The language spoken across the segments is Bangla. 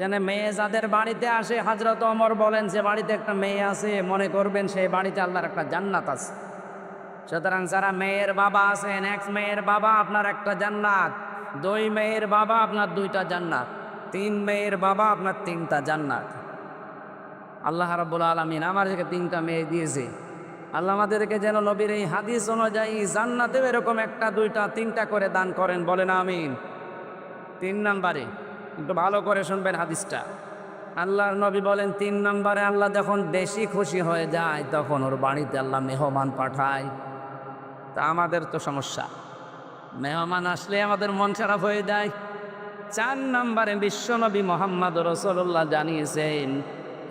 জন্য মেয়ে যাদের বাড়িতে আসে হাজরত অমর বলেন, যে বাড়িতে একটা মেয়ে আছে, মনে করবেন সেই বাড়িতে আল্লাহর একটা জান্নাত আছে। সুতরাং যারা মেয়ের বাবা আছেন, এক মেয়ের বাবা আপনার একটা জান্নাত, দুই মেয়ের বাবা আপনার দুইটা জান্নাত, তিন মেয়ের বাবা আপনার তিনটা জান্নাত। আল্লাহ রাব্বুল আলমিন আমাদেরকে তিনটা মেয়ে দিয়েছে। আল্লাহ আমাদেরকে যেন নবীর এই হাদিস অনুযায়ী জান্নাতেও এরকম একটা, দুইটা, তিনটা করে দান করেন, বলেন আমিন। তিন নাম্বারে একটু ভালো করে শুনবেন হাদিসটা। আল্লাহর নবী বলেন, তিন নম্বরে আল্লাহ যখন বেশি খুশি হয়ে যায়, তখন ওর বাড়িতে আল্লাহ মেহমান পাঠায়। তা আমাদের তো সমস্যা। মেহমান আসলে আমাদের মন খারাপ হয়ে যায়। চার নম্বরে বিশ্বনবী মোহাম্মদ রসল্লাহ জানিয়েছেন,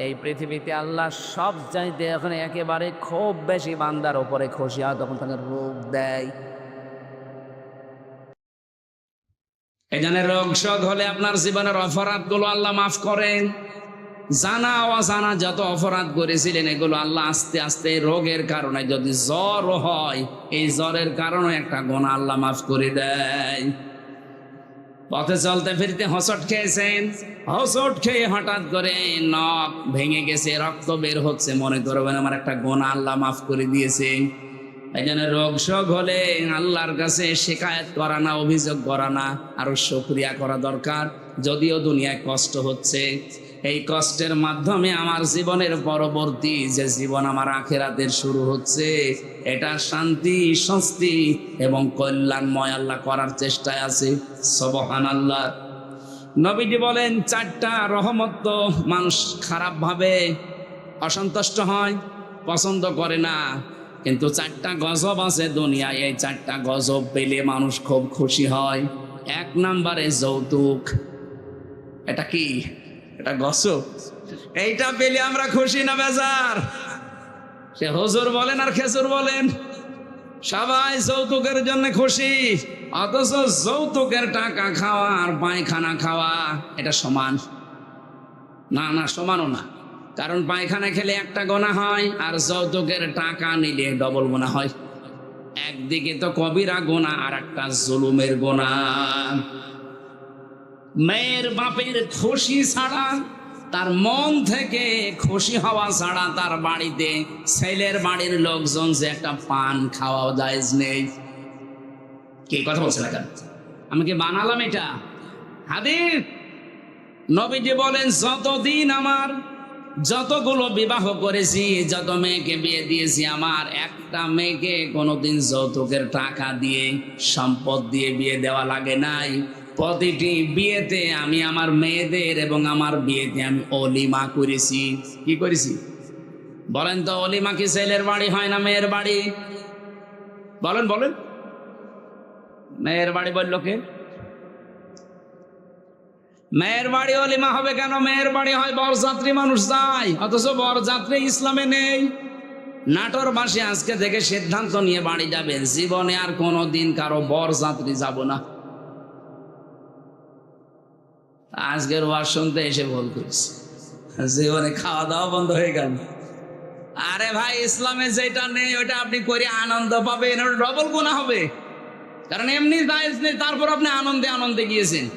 এই পৃথিবীতে আল্লাহ সব চাইতে এখন একেবারে খুব বেশি বান্দার ওপরে খুশি হয়, তখন তাকে রোগ দেয়। এখানে রোগ শোক হলে আপনার জীবনের অপরাধগুলো আল্লাহ মাফ করেন। জানা অজানা যত অপরাধ করেছিলেন, এগুলো আল্লাহ আস্তে আস্তে রোগের কারণে, যদি জ্বর হয়, এই জ্বরের কারণে একটা গোনা আল্লাহ মাফ করে দেয়। পথে চলতে ফিরতে হসট খেয়েছেন? হসট খেয়ে হঠাৎ করে নখ ভেঙে গেছে, রক্ত বের হচ্ছে, মনে করবেন আমার একটা গোনা আল্লাহ মাফ করে দিয়েছে এই জন্য রোগ শোক হলে আল্লাহর কাছে শেখায়ত করা না, অভিযোগ করা না, আরও সক্রিয়া করা দরকার। যদিও দুনিয়ায় কষ্ট হচ্ছে, এই কষ্টের মাধ্যমে আমার জীবনের পরবর্তী যে জীবন আমার আখেরাতের শুরু হচ্ছে, এটা শান্তি, স্বস্তি এবং কল্যাণময় আল্লাহ করার চেষ্টায় আছে। সবহান আল্লাহ নবীজি বলেন, চারটা রহমত তো মানুষ খারাপভাবে অসন্তুষ্ট হয়, পছন্দ করে না। কিন্তু চারটা গজব আছে দুনিয়ায়, এই চারটা গজব পেলে মানুষ খুব খুশি হয়। এক নম্বরে যৌতুক। এটা কি? এটা গজব? এইটা পেলে আমরা খুশি না বেজার? সে হুজুর বলেন আর খেজুর বলেন। সবাই যৌতুকের জন্য খুশি, অথচ যৌতুকের টাকা খাওয়া আর পায়খানা খাওয়া, এটা সমান। না না, সমানও না। কারণ পায়খানা খেলে একটা গোনা হয় আর যৌতুকের টাকা নিলে ডবল গোনা হয়। একদিকে তো কবিরা গোনা আর একটা জুলুমের গোনা। মেয়ের বাপের খুশি ছাড়া, তার মন থেকে খুশি হওয়া ছাড়া তার বাড়িতে ছেলের বাড়ির লোকজন যে একটা পান খাওয়া জায়েজ নেই। কে কথা বলছে না আমি কি বানালাম এটা? হাদিস? নবীজি বলেন, যতদিন আমার যতগুলো বিবাহ করেছি, যত মেয়েকে বিয়ে দিয়েছি, আমার একটা মেয়েকে কোনোদিন যৌতুকের টাকা দিয়ে, সম্পদ দিয়ে বিয়ে দেওয়া লাগে নাই। প্রতিটি বিয়েতে আমি আমার মেয়েদের এবং আমার বিয়েতে আমি অলিমা করেছি। কি করেছি? বলেন তো, অলিমা কি ছেলের বাড়ি হয় না মেয়ের বাড়ি? বলেন বলেন। মেয়ের বাড়ি বলল কে? মেয়ের বাড়ি অলিমা হবে কেন? মেয়ের বাড়ি হয় বরযাত্রী মানুষ যায়। অথচ বরযাত্রী ইসলামে নেই। নাটোর বাসী আজকে থেকে সিদ্ধান্ত নিয়ে বাড়ি যাবেন। জীবনে আর কোনো দিন কারও বরযাত্রী যাব না। আজকের ওয়াজ শুনতে এসে ভুল করছি। জীবনে খাওয়া দাওয়া বন্ধ হয়ে গেল। আরে ভাই, ইসলামে যেটা নেই, ওটা আপনি করে আনন্দ পাবেন। ডবল গুণা হবে। কারণ এমনি নেই, তারপর আপনি আনন্দে আনন্দে গিয়েছেন।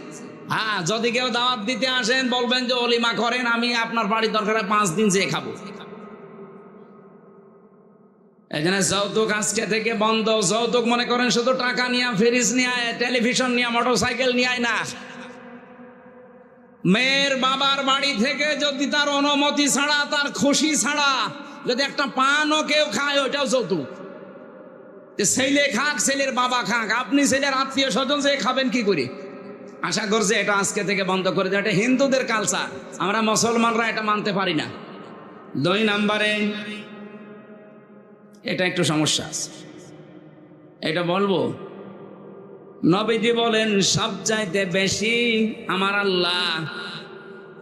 হ্যাঁ যদি কেউ দাওয়াত দিতে আসেন, বলবেন যে অলিমা করেন, আমি আপনার বাড়ির দরকার পাঁচ দিন যেয়ে খাব। এখানে যৌতুক আজকে থেকে বন্ধ। যৌতুক মনে করেন শুধু টাকা নিয়ে ফ্রিজ নিয়ে টেলিভিশন নিয়ে মোটর সাইকেল নিয়ে না। মেয়ের বাবার বাড়ি থেকে যদি তার অনুমতি ছাড়া, তার খুশি ছাড়া, যদি একটা পানও কেউ খায়, ওইটাও যৌতুক। ছেলে খাক, ছেলের বাবা খাক, আপনি ছেলের আত্মীয় স্বজন যে খাবেন কি করে? আশা করছে এটা আজকে থেকে বন্ধ করে দেয় এটা হিন্দুদের কালচার আমরা মুসলমানরা এটা মানতে পারি না। দুই নাম্বারে, এটা একটু সমস্যা আছে। এটা বলব, নবীজি বলেন সব চাইতে বেশি আমার আল্লাহ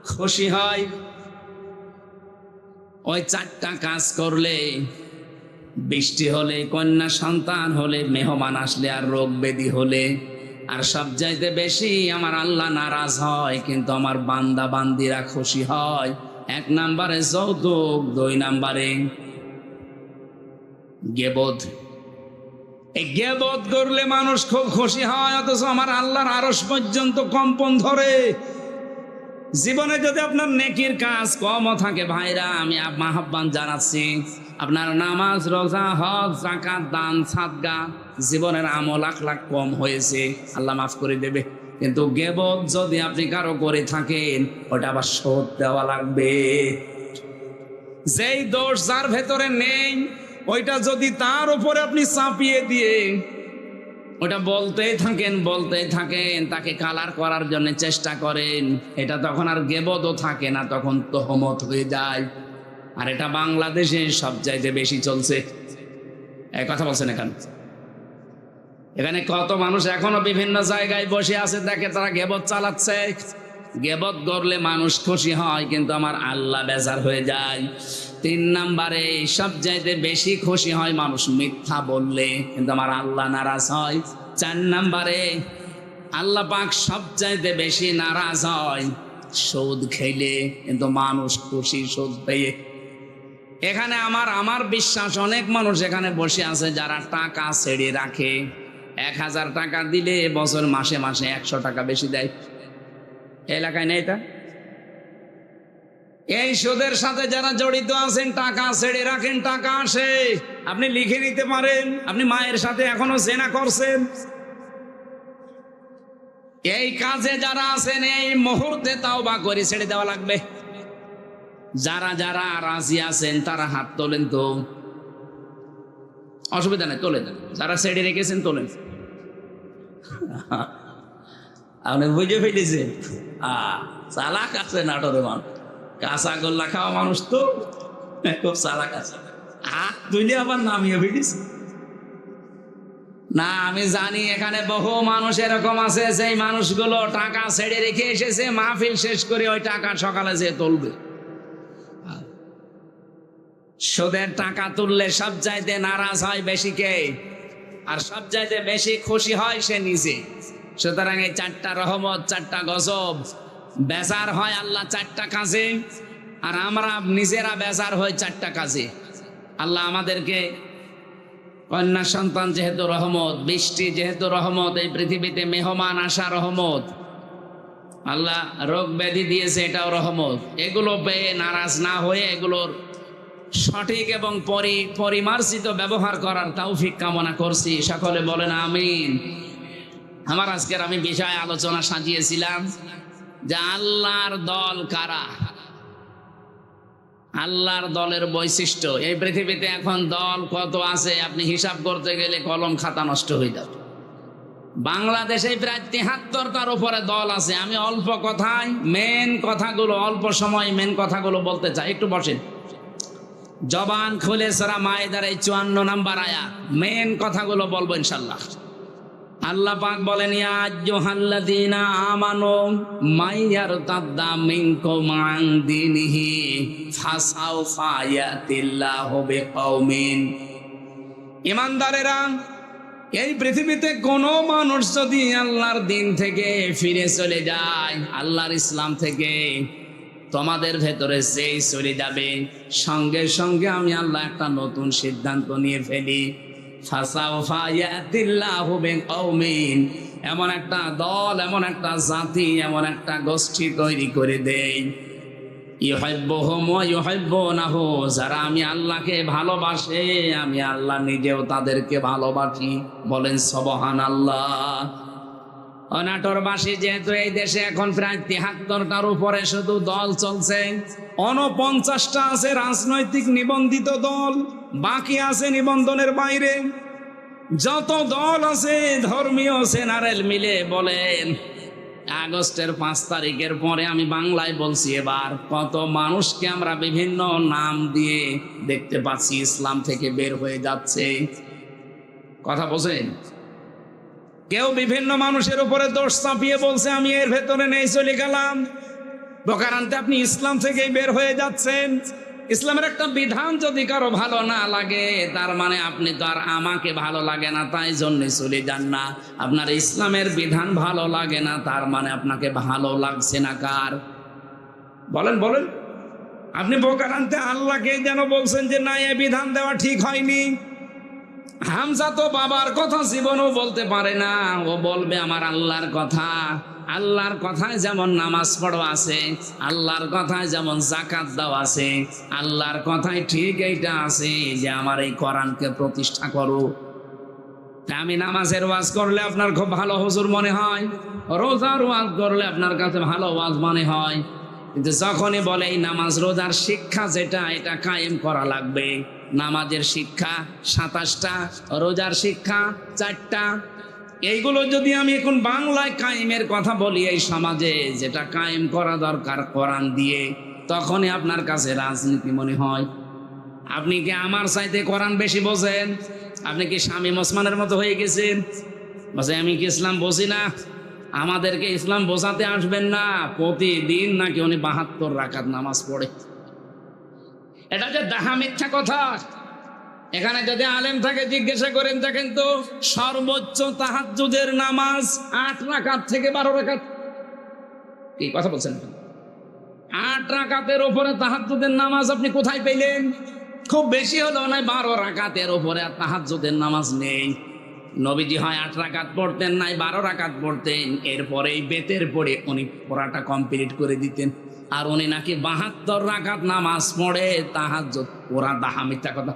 খুশি হয় ওই চারটা কাজ করলে, বৃষ্টি হলে, কন্যা সন্তান হলে, মেহমান আসলে আর রোগ ব্যাধি হলে। আর সব চাইতে বেশি আমার আল্লাহ নারাজ হয়, কিন্তু আমার বান্দা বান্দিরা খুশি হয়। এক নাম্বারে যৌতুক, দুই নাম্বারে গেবোধ এই গেবত করলে মানুষ খুব খুশি হয়, অথচ আমার আল্লাহর আরস পর্যন্ত কম্পন ধরে। জীবনে যদি আপনার নেকির কাজ কমও থাকে, ভাইরা, আমি আহ্বান জানাচ্ছি, আপনার নামাজ, রোজা, হজ জাকাত দান, সাদগা জীবনের আমল লাখ লাখ কম হয়েছে, আল্লাহ মাফ করে দেবে। কিন্তু গেবত যদি আপনি কারও করে থাকেন, ওটা আবার শোধ দেওয়া লাগবে। যেই দোষ যার ভেতরে নেই, ওইটা যদি তার উপরে আপনি চাপিয়ে দিয়ে, ওটা বলতেই থাকেন বলতেই থাকেন, তাকে কালার করার জন্য চেষ্টা করেন, এটা তখন আর গেবদও থাকে না, তখন তহমত হয়ে যায়। আর এটা বাংলাদেশে সব চাইতে বেশি চলছে। কথা বলছেন এখানে। এখানে কত মানুষ এখনও বিভিন্ন জায়গায় বসে আছে, দেখে তারা গেবত চালাচ্ছে। গেবত করলে মানুষ খুশি হয়, কিন্তু আমার আল্লাহ বেজার হয়ে যায়। তিন নাম্বারে সব চাইতে বেশি খুশি হয় মানুষ মিথ্যা বললে, কিন্তু আমার আল্লাহ নারাজ হয়। চার নাম্বারে, আল্লাহ পাক সব চাইতে বেশি নারাজ হয় সুদ খেলে, কিন্তু মানুষ খুশি সুদ পেয়ে। এখানে আমার আমার বিশ্বাস, অনেক মানুষ এখানে বসে আছে যারা টাকা ছেড়ে রাখে। এক হাজার টাকা দিলে বছর মাসে মাসে একশো টাকা বেশি দেয়। এলাকায় নেই এটা এই সুদের সাথে যারা জড়িত আছেন, টাকা ছেড়ে রাখেন, টাকা আসে। আপনি লিখে নিতে পারেন, আপনি মায়ের সাথে এখনও জেনা করছেন। এই কাজে যারা আছেন, এই মুহূর্তে তাও বা করে ছেড়ে দেওয়া লাগবে। যারা যারা রাজি আছেন, তারা হাত তোলেন তো। অসুবিধা নেই, তোলেন। যারা ছেড়ে রেখেছেন, তোলেন। আপনি বুঝে ফেলেছেন। আহ, চালাক আছে নাটোরে মানুষ। কাঁচা গোল্লা খাওয়া মানুষ তো। খুব চালাক আছে। হাত তুলে আবার নামিয়ে ফেলেছে না আমি জানি এখানে বহু মানুষ এরকম আছে সেই মানুষগুলো টাকা ছেড়ে রেখে এসেছে মাহফিল শেষ করে ওই টাকা সকালে যে তুলবে। সুদের টাকা তুললে সব চাইতে নারাজ হয় বেশি কে আর সব চাইতে বেশি খুশি হয় সে নিজে। সুতরাং এই চারটা রহমত, চারটা গজব বেজার হয় আল্লাহ চারটা কাজে, আর আমরা নিজেরা বেজার হই চারটা কাজে। আল্লাহ আমাদেরকে কন্যা সন্তান যেহেতু রহমত, বৃষ্টি যেহেতু রহমত, এই পৃথিবীতে মেহমান আসা রহমত, আল্লাহ রোগ ব্যাধি দিয়েছে এটাও রহমত। এগুলো পেয়ে নারাজ না হয়ে এগুলোর সঠিক এবং পরি, পরিমার্জিত ব্যবহার করার তৌফিক কামনা করছি। সকলে বলেন আমিন। আমার আজকের আমি বিষয় আলোচনা সাজিয়েছিলাম যে আল্লাহর দল কারা? আল্লাহর দলের বৈশিষ্ট্য। এই পৃথিবীতে এখন দল কত আছে আপনি হিসাব করতে গেলে কলম খাতা নষ্ট হয়ে যাবে। বাংলাদেশে প্রায় তিহাত্তরটার উপরে দল আছে। আমি অল্প কথায় মেন কথাগুলো, অল্প সময় মেন কথাগুলো বলতে চাই। একটু বসেন। জবান খুলে সারা মায়েদার এই চুয়ান্ন নাম্বার আয়া মেন কথাগুলো বলব ইনশাল্লাহ আল্লাহ পাক বলেন ইমানদারেরা, এই পৃথিবীতে কোনো মানুষ যদি আল্লাহর দিন থেকে ফিরে চলে যায়, আল্লাহর ইসলাম থেকে তোমাদের ভেতরে যেই চলে যাবে, সঙ্গে সঙ্গে আমি আল্লাহ একটা নতুন সিদ্ধান্ত নিয়ে ফেলি। এমন একটা দল, এমন একটা জাতি, এমন একটা গোষ্ঠী তৈরি করে ইউহিব্বুনাহু, যারা আমি আল্লাহকে ভালোবাসে, আমি আল্লাহ নিজেও তাদেরকে ভালোবাসি। বলেন, সুবহানাল্লাহ। অনাটরবাসী যেহেতু এই দেশে এখন প্রায় তিহাত্তরটার উপরে শুধু দল চলছে অনপঞ্চাশটা আছে রাজনৈতিক নিবন্ধিত দল, বাকি আছে নিবন্ধনের বাইরে। যত দল আছে ধর্মীয় সেনারেল মিলে বলেন, আগস্টের পাঁচ তারিখের পরে আমি বাংলায় বলছি এবার কত মানুষকে আমরা বিভিন্ন নাম দিয়ে দেখতে পাচ্ছি, ইসলাম থেকে বের হয়ে যাচ্ছে। কথা বোঝেন কেউ বিভিন্ন মানুষের উপরে দোষ চাপিয়ে বলছে, আমি এর ভেতরে নেই, চলে গেলাম। প্রকারান্তে আপনি ইসলাম থেকেই বের হয়ে যাচ্ছেন। ইসলামের একটা বিধান যদি কারও ভালো না লাগে, তার মানে আপনি তো আর আমাকে ভালো লাগে না, তাই জন্য চলে যান না। আপনার ইসলামের বিধান ভালো লাগে না, তার মানে আপনাকে ভালো লাগছে না কার? বলেন বলেন। আপনি বোকারান্তে আল্লাহকে যেন বলছেন যে, না, এ বিধান দেওয়া ঠিক হয়নি। হামজা তো বাবার কথা জীবনও বলতে পারে না। ও বলবে আমার আল্লাহর কথা। আল্লাহর কথায় যেমন নামাজ পড়ো আছে, আল্লাহর কথায় যেমন জাকাত দাও আছে, আল্লাহর কথায় ঠিক এইটা আছে যে আমার এই কোরআনকে প্রতিষ্ঠা করো। আমি নামাজের ওয়াজ করলে আপনার খুব ভালো হুজুর মনে হয়, রোজার ওয়াজ করলে আপনার কাছে ভালো ওয়াজ মনে হয়। কিন্তু যখনই বলে এই নামাজ রোজার শিক্ষা যেটা, এটা কায়েম করা লাগবে। নামাজের শিক্ষা সাতাশটা, রোজার শিক্ষা চারটা। এইগুলো যদি আমি এখন বাংলায় কায়েমের কথা বলি এই সমাজে, যেটা কায়েম করা দরকার কোরআন দিয়ে, তখনই আপনার কাছে রাজনীতি মনে হয়। আপনি কি আমার চাইতে কোরআন বেশি বোঝেন? আপনি কি স্বামী ওসমানের মতো হয়ে গেছেন? বসে আমি কি ইসলাম বুঝি না? আমাদেরকে ইসলাম বোঝাতে আসবেন না, প্রতিদিন নাকি উনি বাহাত্তর রাকাত নামাজ পড়ে। এটা যে দাহা মিথ্যা কথা। এখানে যদি আলেম থাকে, জিজ্ঞাসা করেন, দেখেন তো, সর্বোচ্চ তাহাজ্জুদের নামাজ আট রাকাত থেকে বারো রাকাত। এই কথা বলছেন আট রাকাতের ওপরে তাহাজ্জুদের নামাজ আপনি কোথায় পেলেন? খুব বেশি হলো না বারো রাকাতের ওপরে আর তাহাজ্জুদের নামাজ নেই। নবীজি হয় আট রাকাত পড়তেন, নাই বারো রাকাত পড়তেন। এরপরে এই বেতের পড়ে উনি পড়াটা কমপ্লিট করে দিতেন। আর উনি নাকি বাহাত্তর রাকাত নামাজ পড়ে, তাহাজ্জুদ। ওরা দাহা মিথ্যা কথা।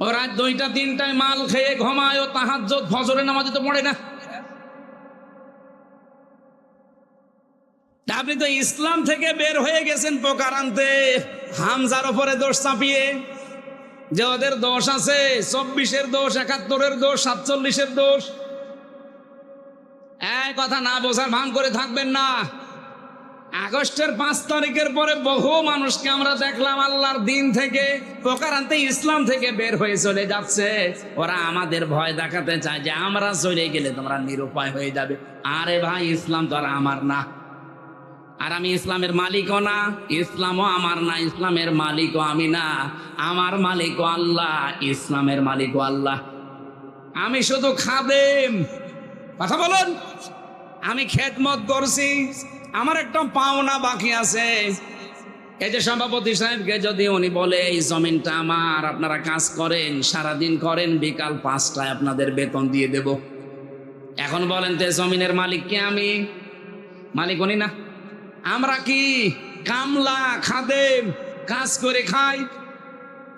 ওরা দুইটা তিনটায় মাল খেয়ে ঘুমায় ও তাহাজ্জুদ ফজরের নামাজে তো পড়ে না। আপনি তো ইসলাম থেকে বের হয়ে গেছেন পোকার আনতে হামজার ওপরে দোষ চাপিয়ে। যে ওদের দোষ আছে, চব্বিশের দোষ, একাত্তরের দোষ, সাতচল্লিশের দোষ। এক কথা না বোঝার ভান করে থাকবেন না। আগস্টের পাঁচ তারিখের পরে বহু মানুষকে আমরা দেখলাম আল্লাহর দিন থেকে, প্রকারান্তে ইসলাম থেকে বের হয়ে চলে যাচ্ছে। ওরা আমাদের ভয় দেখাতে চায় যে আমরা চলে গেলে তোমরা নিরুপায় হয়ে যাবে। আরে ভাই, ইসলাম তো আর আমার না। আর আমি ইসলামের মালিকও না, ইসলামও আমার না, ইসলামের মালিকও আমি না। আমার মালিকও আল্লাহ, ইসলামের মালিকও আল্লাহ। আমি শুধু খাদেম। কথা বলুন। আমি খেদমত করছি। আমার একটা পাওনা বাকি আছে। এই যে সভাপতি সাহেবকে যদি উনি বলে, এই জমিনটা আমার, আপনারা কাজ করেন, সারাদিন করেন, বিকাল পাঁচটায় আপনাদের বেতন দিয়ে দেব। এখন বলেন তো জমিনের মালিক কে আমি? মালিক উনি না। আমরা কি কামলা খাদেম, কাজ করে খাই?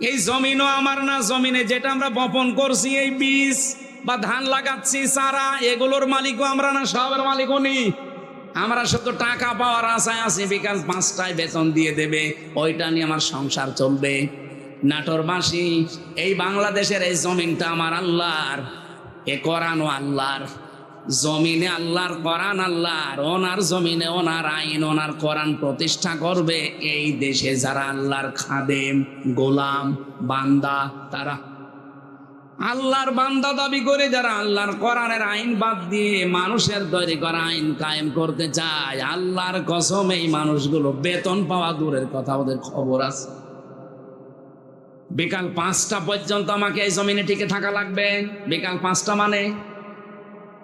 এই জমিনও আমার না জমিনে, যেটা আমরা বপন করছি, এই বীজ বা ধান লাগাচ্ছি, চারা, এগুলোর মালিকও আমরা না, সবের মালিক উনি আমরা শুধু টাকা পাওয়ার আশায় আছি, বিকাল পাঁচটায় বেতন দিয়ে দেবে, ওইটা নিয়ে আমার সংসার চলবে। নাটোরবাসী, এই বাংলাদেশের এই জমিনটা আমার আল্লাহর, এ করানো আল্লাহর। জমিনে আল্লাহর কোরআন আল্লাহর, ওনার জমিনে ওনার আইন, ওনার কোরআন প্রতিষ্ঠা করবে। এই দেশে যারা আল্লাহর খাদেম, গোলাম, বান্দা, তারা আল্লাহর বান্দা দাবি করে যারা আল্লাহর কোরআনের আইন বাদ দিয়ে মানুষের তৈরি করা আইন কায়েম করতে চায়, আল্লাহর কসম এই মানুষগুলো বেতন পাওয়া দূরের কথা, ওদের খবর আছে। বিকাল পাঁচটা পর্যন্ত আমাকে এই জমিনে টিকে থাকা লাগবে। বিকাল পাঁচটা মানে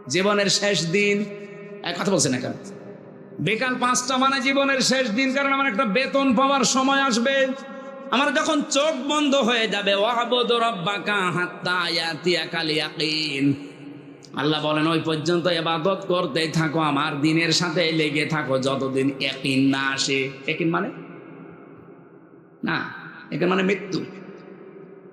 জীবনের শেষ দিন। এক কথা বলছেন এখন। বিকাল পাঁচটা মানে জীবনের শেষ দিন, কারণ আমার একটা বেতন পাওয়ার সময় আসবে। আমার যখন চোখ বন্ধ হয়ে যাবে আল্লাহ বলেন, ওই পর্যন্ত এবাদত করতে থাকো, আমার দিনের সাথে লেগে থাকো, যতদিন একিন না আসে। একিন মানে? না একিন মানে মৃত্যু।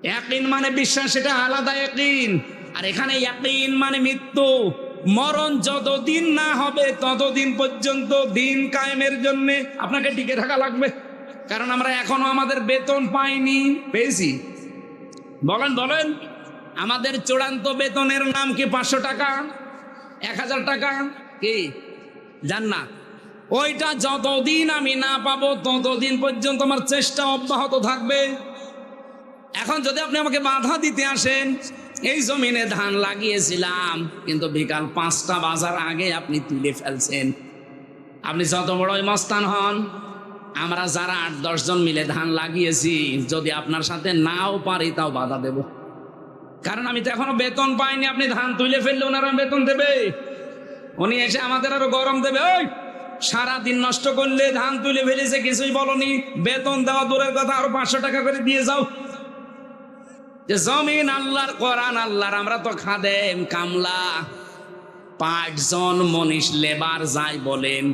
একিন মানে বিশ্বাস, এটা আলাদা একিন আর এখানে ইয়াকিন মানে মৃত্যু। মরণ যতদিন না হবে, ততদিন পর্যন্ত দিন কায়েমের জন্য আপনাকে টিকে থাকা লাগবে। কারণ আমরা এখনও আমাদের বেতন পাইনি। পেয়েছি? বলেন বলেন। আমাদের চূড়ান্ত বেতনের নাম কি পাঁচশো টাকা? এক হাজার টাকা? কি? জান না ওইটা যতদিন আমি না পাবো, ততদিন পর্যন্ত আমার চেষ্টা অব্যাহত থাকবে। এখন যদি আপনি আমাকে বাধা দিতে আসেন এই জমিনে ধান লাগিয়েছিলাম, কিন্তু বিকাল পাঁচটা বাজার আগে আপনি তুলে ফেলছেন। আপনি যত বড়ই মস্তান হন, আমরা যারা আট দশজন মিলে ধান লাগিয়েছি, যদি আপনার সাথে নাও পারি, তাও বাধা দেব। কারণ আমি তো এখনও বেতন পাইনি, আপনি ধান তুলে ফেললে ওনারা বেতন দেবে। উনি এসে আমাদের আরও গরম দেবে। ওই সারা দিন নষ্ট করলে ধান তুলে ফেলেছে, কিছুই বলনি। বেতন দেওয়া দূরের কথা, আরও পাঁচশো টাকা করে দিয়ে যাও। যে জমিন আল্লাহর, কোরআন আল্লাহর, আমরা তো খাদেম, কামলা। পাঁচজন মনীষ লেবার যাই বলেন,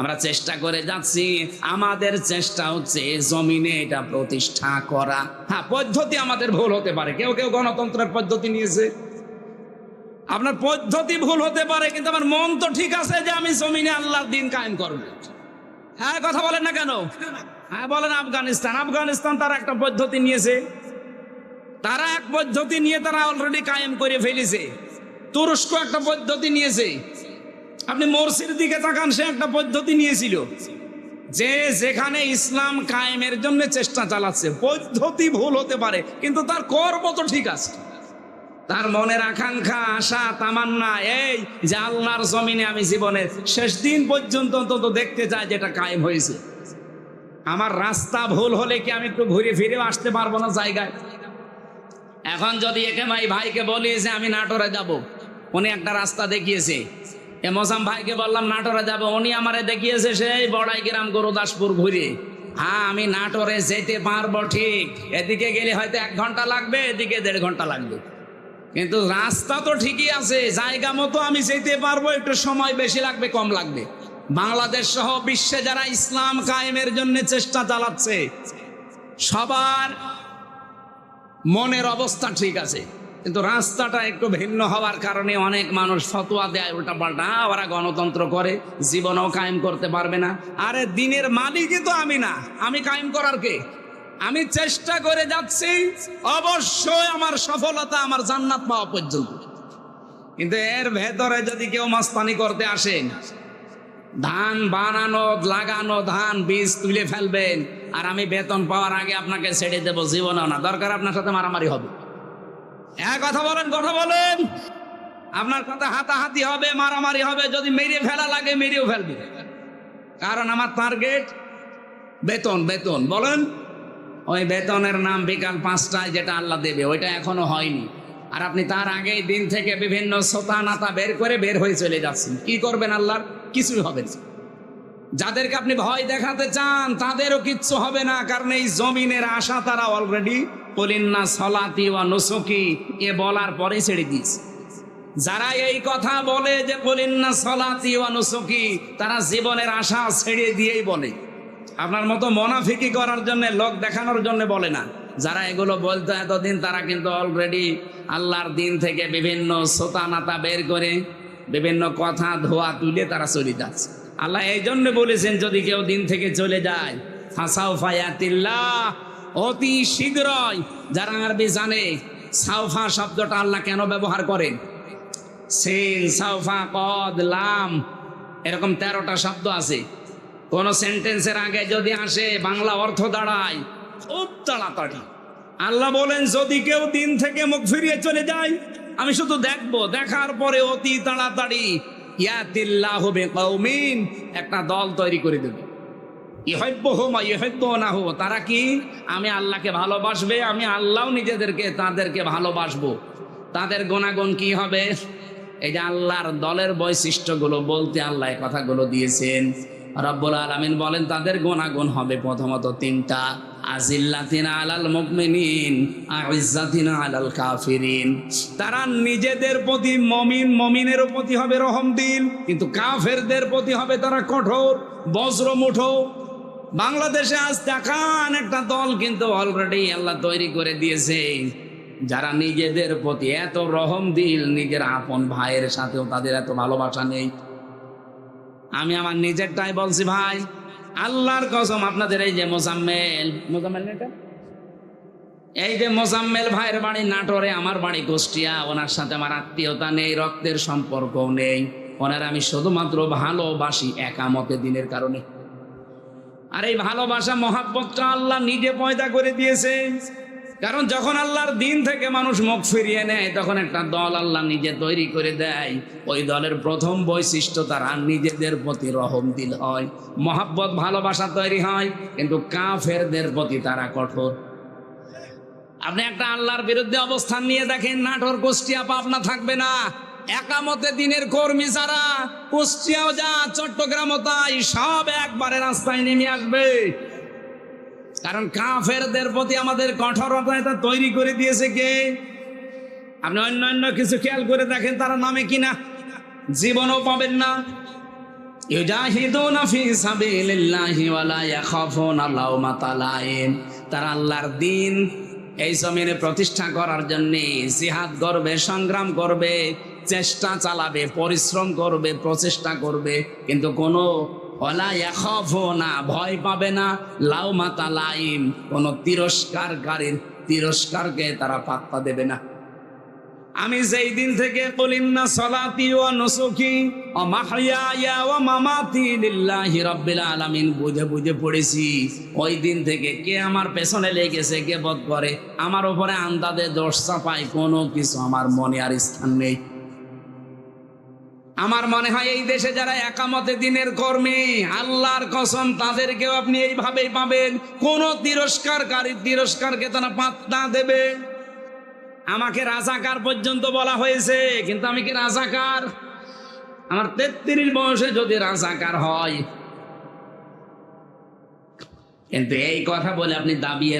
আমরা চেষ্টা করে যাচ্ছি। আমাদের চেষ্টা হচ্ছে জমিনে এটা প্রতিষ্ঠা করা। হ্যাঁ পদ্ধতি আমাদের ভুল হতে পারে। কেউ কেউ গণতন্ত্রের পদ্ধতি নিয়েছে। আপনার পদ্ধতি ভুল হতে পারে, কিন্তু আমার মন তো ঠিক আছে যে আমি জমিনে আল্লাহর দিন কায়েম করব। হ্যাঁ কথা বলেন না কেন? হ্যাঁ বলেন আফগানিস্তান। আফগানিস্তান তার একটা পদ্ধতি নিয়েছে। তারা এক পদ্ধতি নিয়ে তারা অলরেডি কায়েম করে ফেলেছে। তুরস্ক একটা পদ্ধতি নিয়েছে। আপনি মোরসির দিকে তাকান, সে একটা পদ্ধতি নিয়েছিল। যে যেখানে ইসলাম কায়েমের জন্য চেষ্টা চালাচ্ছে, পদ্ধতি ভুল হতে পারে, কিন্তু তার কর্ম তো ঠিক আছে। তার মনের আকাঙ্ক্ষা, আশা, তামান্না, এই যে আল্লাহর জমিনে আমি জীবনের শেষ দিন পর্যন্ত অন্তত দেখতে চাই যেটা কায়েম হয়েছে। আমার রাস্তা ভুল হলে কি আমি একটু ঘুরে ফিরেও আসতে পারব না জায়গায়? এখন যদি একে ভাই ভাইকে বলি যে আমি নাটোরে যাব, উনি একটা রাস্তা দেখিয়েছে। এ মোসাম ভাইকে বললাম, নাটোরে যাব। উনি আমারে দেখিয়েছে সেই বড়াই গ্রাম গরুদাসপুর ঘুরে। হ্যাঁ আমি নাটোরে যেতে পারব ঠিক। এদিকে গেলে হয়তো এক ঘণ্টা লাগবে, এদিকে দেড় ঘণ্টা লাগবে। কিন্তু রাস্তা তো ঠিকই আছে, জায়গা মতো আমি যেতে পারব, একটু সময় বেশি লাগবে, কম লাগবে। বাংলাদেশ সহ বিশ্বে যারা ইসলাম কায়েমের জন্য চেষ্টা চালাচ্ছে, সবার মনের অবস্থা ঠিক আছে। কিন্তু রাস্তাটা একটু ভিন্ন হওয়ার কারণে অনেক মানুষ ফতোয়া দেয়, উল্টা পাল্টা ওরা গণতন্ত্র করে, জীবনও কায়েম করতে পারবে না। আরে দিনের মালিকই তো আমি না। আমি কায়েম করার কে? আমি চেষ্টা করে যাচ্ছি, অবশ্যই আমার সফলতা আমার জান্নাত পাওয়া পর্যন্ত। কিন্তু এর ভেতরে যদি কেউ মাস্তানি করতে আসেন ধান বানানো, লাগানো ধান, বীজ তুলে ফেলবেন। আর আমি বেতন পাওয়ার আগে আপনাকে ছেড়ে দেবো, জীবনেও না। দরকার আপনার সাথে মারামারি হবে। হ্যাঁ কথা বলেন কথা বলেন। আপনার কথা হাতাহাতি হবে, মারামারি হবে, যদি মেরে ফেলা লাগে মেরেও ফেলবে। কারণ আমার টার্গেট বেতন বেতন। বলেন, ওই বেতনের নাম বিকাল পাঁচটায় যেটা আল্লাহ দেবে, ওইটা এখনও হয়নি। আর আপনি তার আগেই দিন থেকে বিভিন্ন সোতা নাতা বের করে বের হয়ে চলে যাচ্ছেন। কি করবেন আল্লাহর? কিছুই হবে না। যাদেরকে আপনি ভয় দেখাতে চান, তাদেরও কিচ্ছু হবে না, কারণ এই জমিনের আশা তারা অলরেডি কলিন্না সলাতি ওয়া নুসুকি, এ বলার পরে ছেড়ে দিয়েছে। যারা এই কথা বলে যে কলিন্না সলাতি ওয়া নুসুকি, তারা জীবনের আশা ছেড়ে দিয়েই বলে। আপনার মতো মনাফিকি করার জন্য, লোক দেখানোর জন্য বলে না। যারা এগুলো বলতো এতদিন, তারা কিন্তু অলরেডি আল্লাহর দিন থেকে বিভিন্ন সোতা নাতা বের করে বিভিন্ন কথা ধোয়া তুলে তারা চলে যাচ্ছে। আল্লাহ এই জন্য বলেছেন, যদি কেউ দিন থেকে চলে যায় ফাঁসাও ফায়াতিল্লাহ অতি শীঘ্রই, যারা আরবি জানে, সাউফা শব্দটা আল্লাহ কেন ব্যবহার করেন? সেন, সাউফা, কদ, লাম, এরকম তেরোটা শব্দ আছে। কোন সেন্টেন্সের আগে যদি আসে, বাংলা অর্থ দাঁড়ায়, খুব তাড়াতাড়ি। আল্লাহ বলেন, যদি কেউ দিন থেকে মুখ ফিরিয়ে চলে যায় আমি শুধু দেখব, দেখার পরে অতি তাড়াতাড়ি একটা দল তৈরি করে দেবে। না হো তারা কি? আমি আল্লাহকে ভালোবাসবে, আমি আল্লাহ নিজেদেরকে, তাদেরকে ভালোবাসবো। তাদের গুণাগুণ কি হবে? এই যে আল্লাহর দলের বৈশিষ্ট্যগুলো বলতে আল্লাহ কথাগুলো দিয়েছেন। রব্বুল আলমিন বলেন, তাদের গুণাগুণ হবে প্রথমত তিনটা। আজিল্লাতিনা আলাল মুকমিনিন আইজ্জাতিনা আলাল কাফিরিন। তারা নিজেদের প্রতি মমিন, মমিনের প্রতি হবে রহম দিল কিন্তু কাফেরদের প্রতি হবে তারা কঠোর, বজ্র মুঠো। বাংলাদেশে আজ দেখান একটা দল কিন্তু অলরেডি আল্লাহ তৈরি করে দিয়েছে। যারা নিজেদের প্রতি এত রহম দিল, নিজের আপন ভাইয়ের সাথেও তাদের এত ভালোবাসা নেই। আমি আমার নিজেরটাই বলছি ভাই আল্লাহর কসম আপনাদের এই যে মোজাম্মেল মোজাম্মেল এটা? এই যে মোজাম্মেল ভাইয়ের বাড়ি নাটোরে, আমার বাড়ি গোষ্ঠিয়া ওনার সাথে আমার আত্মীয়তা নেই, রক্তের সম্পর্ক নেই। ওনার আমি শুধুমাত্র ভালোবাসি একামতে দিনের কারণে। আর এই ভালোবাসা, মহাব্বতটা আল্লাহ নিজে পয়দা করে দিয়েছে। কারণ যখন আল্লাহর দিন থেকে মানুষ মুখ ফিরিয়ে নেয়, তখন একটা দল আল্লাহ নিজে তৈরি করে দেয়। ওই দলের প্রথম বৈশিষ্ট্য তারা নিজেদের প্রতি রহম দিল হয়। মহাব্বত, ভালোবাসা তৈরি হয়, কিন্তু কাফেরদের প্রতি তারা কঠোর। আপনি একটা আল্লাহর বিরুদ্ধে অবস্থান নিয়ে দেখেন, নাটোর, কুষ্টিয়া, পাবনা থাকবে না। একামতে দিনের কর্মী যারা, কুষ্টিয়াও যা, চট্টগ্রামও তাই, সব একবারে রাস্তায় নেমে আসবে। কারণ কাফেরদের প্রতি আমাদের কঠোরতা এটা তৈরি করে দিয়েছে কে? আপনি অন্য অন্য কিছু খেয়াল করে দেখেন তারা নামে কিনা। জীবনও পাবেন না। তারা আল্লাহর দিন এই জমিনে প্রতিষ্ঠা করার জন্য জিহাদ করবে, সংগ্রাম করবে, চেষ্টা চালাবে, পরিশ্রম করবে, প্রচেষ্টা করবে। কিন্তু কোনো ওলা ইয়াখাফুনা ভয় পাবে না। লাউমাতা লাইম, কোনো তিরস্কারকারীর তিরস্কারকে তারা পাত্তা দেবে না। আমি যেই দিন থেকে কলিন্না সলাতি ও নসুকি ও মাহিয়া ও মামাতি লিল্লাহি আলামিন। বুঝে বুঝে পড়েছি, ওই দিন থেকে কে আমার পেছনে লেগেছে, কে বধ করে। আমার উপরে আন্দাজে দোষ চাপায় কোনো কিছু আমার মনে আর স্থান নেই। আমার মনে হয় এই দেশে যারা একামতে দিনের কর্মী, আল্লাহর কসম, তাদেরকেও আপনি এইভাবেই পাবেন। কোন তিরস্কারকারী তিরস্কারকে তারা পাত্তা দেবে। আমাকে রাজাকার পর্যন্ত বলা হয়েছে, কিন্তু আমি কি রাজাকার? আমার তেত্রিশ বয়সে যদি রাজাকার হয়, কিন্তু এই কথা বলে আপনি দাবিয়ে